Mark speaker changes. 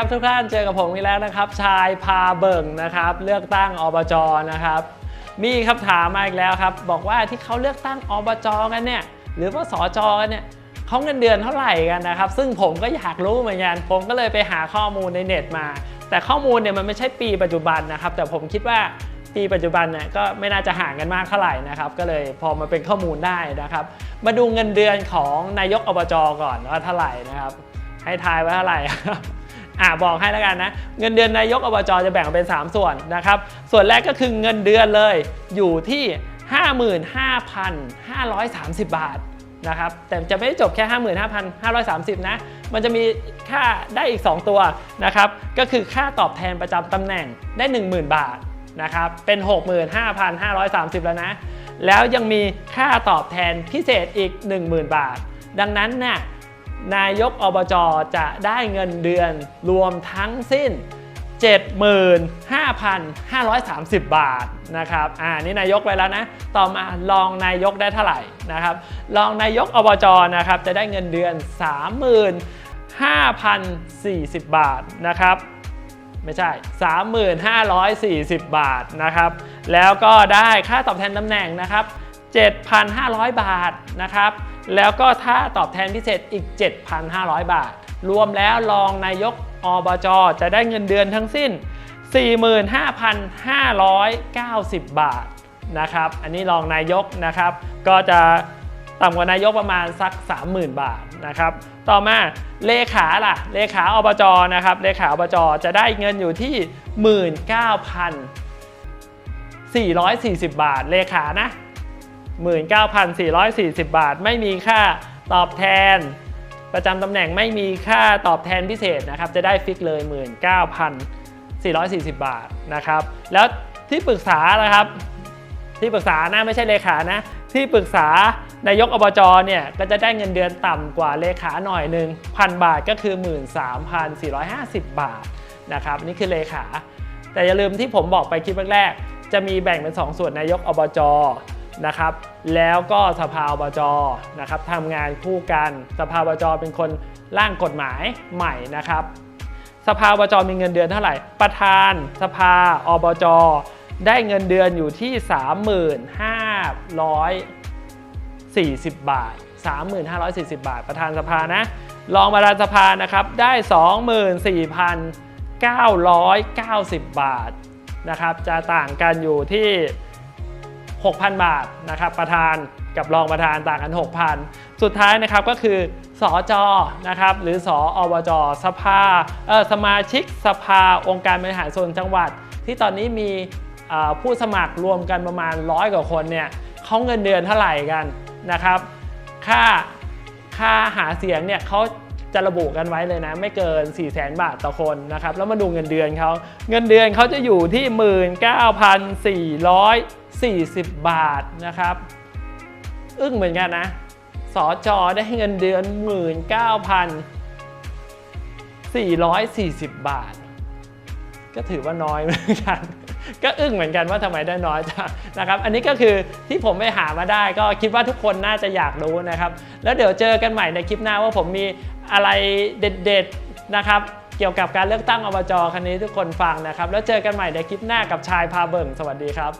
Speaker 1: ครับทุกท่านเจอกับผมอีกแล้วนะครับ ชายพาเบิ่งนะครับ เลือกตั้งอบจนะครับ มีคำถามมาอีกแล้วครับ บอกว่าที่เขาเลือกตั้งอบจกันเนี่ย หรือว่าสจกันเนี่ยเขาเงินเดือนเท่าไหร่กันนะครับ ซึ่งผมก็อยากรู้เหมือนกันผมก็เลยไปหาข้อมูลในเน็ตมา แต่ข้อมูลเนี่ยมันไม่ใช่ปีปัจจุบันนะครับ แต่ผมคิดว่าปีปัจจุบันเนี่ยก็ไม่น่าจะห่างกันมากเท่าไหร่นะครับ ก็เลยพอมาเป็นข้อมูลได้นะครับ มาดูเงินเดือนของนายกอบจก่อนว่าเท่าไหร่นะครับ ให้ทายว่าเท่าไหร่ อ่าบอกให้แล้วกันนะ เงินเดือนนายกอบจจะแบ่งออกเป็น 3 ส่วนนะครับ ส่วนแรกก็คือเงินเดือนเลยอยู่ที่ 55,530 บาทนะครับแต่จะไม่ได้จบแค่ 55,530 นะ มันจะมีค่าได้อีก 2 ตัวนะครับก็คือค่าตอบแทนประจำตำแหน่งได้ 10,000 บาทนะครับเป็น 65,530 แล้วนะ แล้วยังมีค่าตอบแทนพิเศษอีก 10,000 บาท ดังนั้นน่ะ นายกอบจจะได้เงินเดือนรวมทั้งสิ้น 75,530 บาทนะครับอ่านี่นายกไปแล้วนะ ต่อมารองนายกได้เท่าไหร่นะครับรองนายกอบจนะครับจะได้เงินเดือน 35,040 บาทนะครับไม่ใช่ 35,440บาทนะครับ แล้วก็ได้ค่าตอบแทนตำแหน่งนะครับ 7,500 บาทนะครับ แล้วก็ถ้าตอบแทนพิเศษอีก 7,500 บาท รวมแล้วรองนายกอบจจะได้เงินเดือนทั้งสิ้น 45,590 บาทนะครับ อันนี้รองนายกนะครับ ก็จะต่ำกว่านายกประมาณสัก 30,000 บาทนะครับ ต่อมาเลขาล่ะ เลขาอบจนะครับ เลขาอบจจะได้เงินอยู่ที่ 19,440 บาท เลขานะ 19,440 บาท ไม่มีค่าตอบแทน ประจำตำแหน่งไม่มีค่าตอบแทนพิเศษนะครับ จะได้ฟิกเลย 19,440 บาทนะครับ แล้วที่ปรึกษานะครับ ที่ปรึกษานะไม่ใช่เลขานะ ที่ปรึกษานายกอบจเนี่ยก็จะได้เงินเดือนต่ำกว่าเลขาหน่อยหนึ่งพันบาทก็คือ 13,450 บาทนะครับนี่คือเลขา แต่อย่าลืมที่ผมบอกไปคลิปแรกๆจะมีแบ่งเป็น 2 ส่วนนายกอบจนะครับ แล้วก็สภาอบจนะครับทำงานคู่กันสภาอบจเป็นคนร่างกฎหมายใหม่นะครับ สภาอบจมีเงินเดือนเท่าไหร่ ประธานสภาอบจได้เงินเดือนอยู่ที่ 3540 บาท 3540 บาท ประธานสภานะรองประธานสภานะครับได้ 24,990 บาทนะครับจะต่างกันอยู่ที่ 6,000 บาทนะครับประธานกับรองประธานต่างกัน 6,000 สุดท้ายนะครับก็คือสอจอนะครับหรือสออบจสภาเออสมาชิกสภาองค์การบริหารส่วนจังหวัด ที่ตอนนี้มีผู้สมัครรวมกันประมาณร้อยกว่าคนเนี่ยเขาเงินเดือนเท่าไหร่กันนะครับค่าค่าหาเสียงเนี่ยเขาจะระบุกันไว้เลยนะ ไม่เกิน 4 0 0 0 0 บาทต่อคนนะครับ แล้วมาดูเงินเดือนเขาเงินเดือนเขาจะอยู่ที่ 40 บาทนะครับ อึ้งเหมือนกันนะ สอจอได้เงินเดือน 19,440 บาท ก็ถือว่าน้อยเหมือนกัน ก็อึ้งเหมือนกันว่าทำไมได้น้อยจังนะครับ อันนี้ก็คือที่ผมไปหามาได้ก็คิดว่าทุกคนน่าจะอยากรู้นะครับ แล้วเดี๋ยวเจอกันใหม่ในคลิปหน้าว่าผมมีอะไรเด็ดๆนะครับเกี่ยวกับการเลือกตั้งอบจคันนี้ทุกคนฟังนะครับ แล้วเจอกันใหม่ในคลิปหน้ากับชายพาเบิ่ง สวัสดีครับ